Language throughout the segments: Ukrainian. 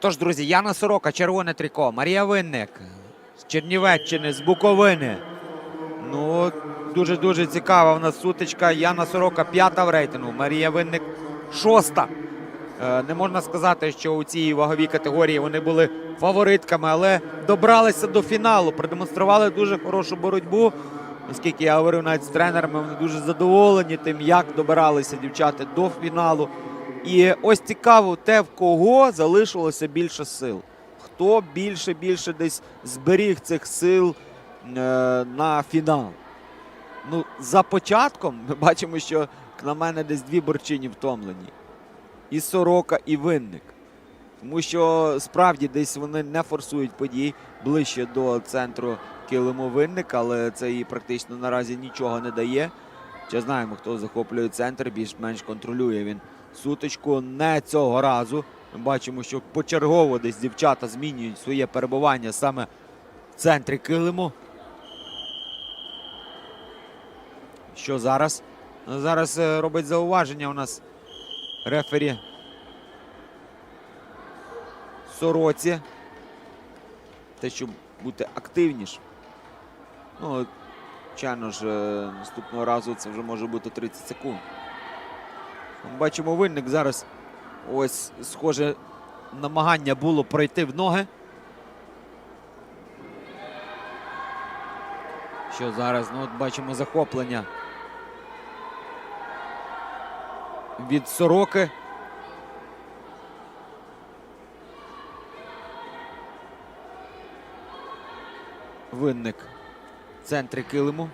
Отож, друзі, Яна Сорока, червоне трико, Марія Винник з Чернівеччини, з Буковини. Ну, дуже-дуже цікава в нас сутичка. Яна Сорока п'ята в рейтингу, Марія Винник шоста. Е, Не можна сказати, що у цій ваговій категорії вони були фаворитками, але добралися до фіналу, продемонстрували дуже хорошу боротьбу. Оскільки я говорив навіть з тренерами, вони дуже задоволені тим, як добиралися дівчата до фіналу. І ось цікаво те, в кого залишилося більше сил. Хто більше більше десь зберіг цих сил е, на фінал. Ну, за початком ми бачимо, що на мене десь дві борчині втомлені. І сорока, і винник. Тому що справді десь вони не форсують подій ближче до центру килиму винник, але це їй практично наразі нічого не дає. Ще знаємо, хто захоплює центр, більш-менш контролює він сутичку. Не цього разу. Ми бачимо, що почергово десь дівчата змінюють своє перебування саме в центрі килиму. Що зараз? Ну, Зараз е, робить зауваження у нас рефері Сороці. Те, щоб бути активніше. Ну, звичайно ж, е, наступного разу це вже може бути 30 секунд. Ми Бачимо, винник зараз ось схоже намагання було пройти в ноги. Що зараз? Ну, от бачимо захоплення від сороки. Винник в центрі килиму.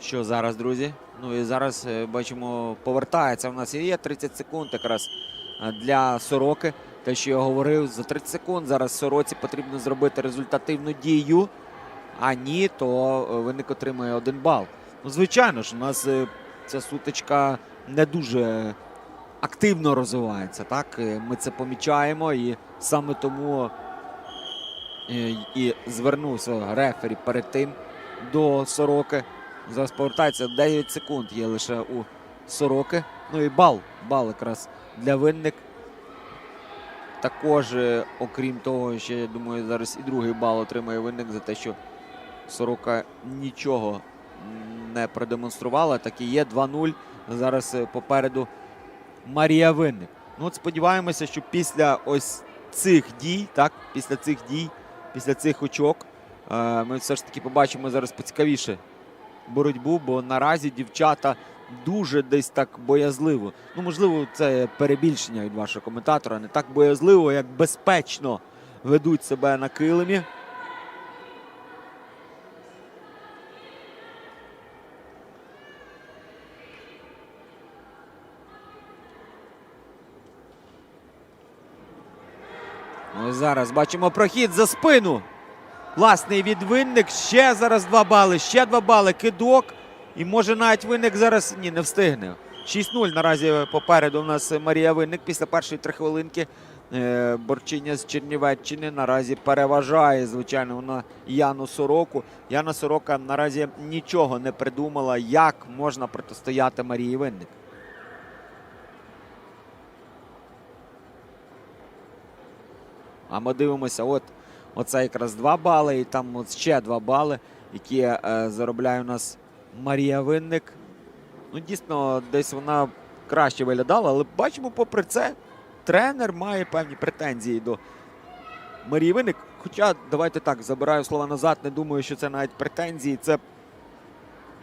Що зараз, друзі? Ну і зараз е, бачимо, повертається. У нас і є 30 секунд якраз е, для сороки. Те, що я говорив, за 30 секунд зараз сороці потрібно зробити результативну дію. А ні, то е, виник отримує один бал. Ну, звичайно ж, у нас ця сутичка не дуже активно розвивається. Так, Е, ми це помічаємо, і саме тому е, і звернувся рефері перед тим до сороки. Зараз повертається 9 секунд є лише у сороки. Ну і бал. Бал якраз для винник. Також, е, окрім того, ще я думаю, зараз і другий бал отримає винник за те, що сорока нічого не продемонструвала. Так і є 2-0. Зараз попереду Марія Винник. Ну от сподіваємося, що після ось цих дій, так, після цих дій, після цих очок, е, ми все ж таки побачимо зараз поцікавіше боротьбу, бо наразі дівчата дуже десь так боязливо. Ну, можливо, це перебільшення від вашого коментатора. Не так боязливо, як безпечно ведуть себе на килимі. Ось зараз бачимо прохід за спину. Власний відвинник. Ще зараз два бали. Ще два бали. Кидок. І може навіть винник зараз ні, не встигне. 6-0 наразі попереду у нас Марія Винник після першої три хвилинки. Е, Борчиня з Чернівеччини наразі переважає, звичайно, вона Яну Сороку. Яна Сорока наразі нічого не придумала, як можна протистояти Марії Винник. А ми дивимося, от оце якраз два бали, і там от ще два бали, які е, заробляє у нас Марія Винник. Ну, дійсно, десь вона краще виглядала, але бачимо, попри це, тренер має певні претензії до Марії Винник. Хоча, давайте так, забираю слова назад, не думаю, що це навіть претензії. Це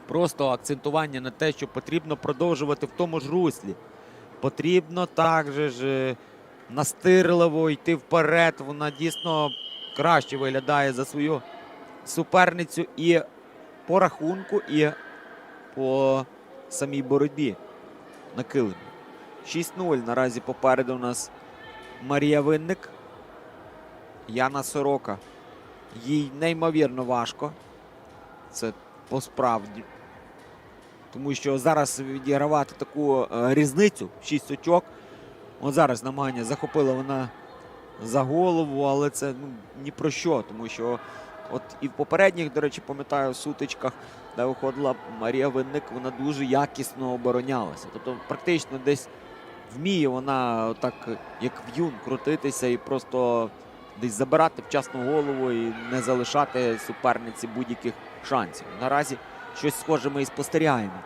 просто акцентування на те, що потрібно продовжувати в тому ж руслі. Потрібно також ж е, настирливо йти вперед. Вона дійсно краще виглядає за свою суперницю і по рахунку, і по самій боротьбі на килимі. 6-0 наразі попереду у нас Марія Винник. Яна Сорока. Їй неймовірно важко. Це по справді. Тому що зараз відігравати таку е, різницю 6 очок. От зараз намагання захопила вона за голову, але це ну, ні про що, тому що От і в попередніх, до речі, пам'ятаю, сутичках, де виходила Марія Винник, вона дуже якісно оборонялася. Тобто, практично десь вміє вона так, як в'юн, крутитися і просто десь забирати вчасну голову і не залишати суперниці будь-яких шансів. Наразі щось схоже ми і спостерігаємо.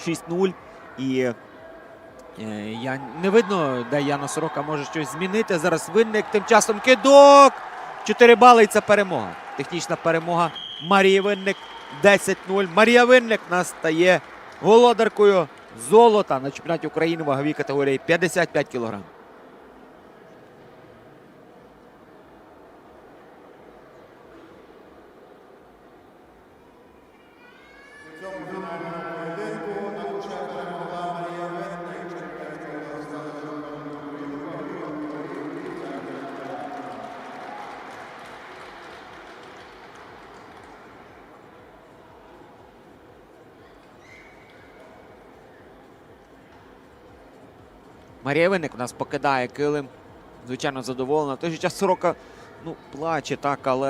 6-0. І я не видно, де Яна Сорока може щось змінити. Зараз винник тим часом кидок. 4 бали і це перемога. Технічна перемога Марії Винник 10-0. Марія Винник нас стає володаркою золота на чемпіонаті України ваговій категорії 55 кг. Марія Винник у нас покидає килим. Звичайно, задоволена. В той же час Сорока ну, плаче так, але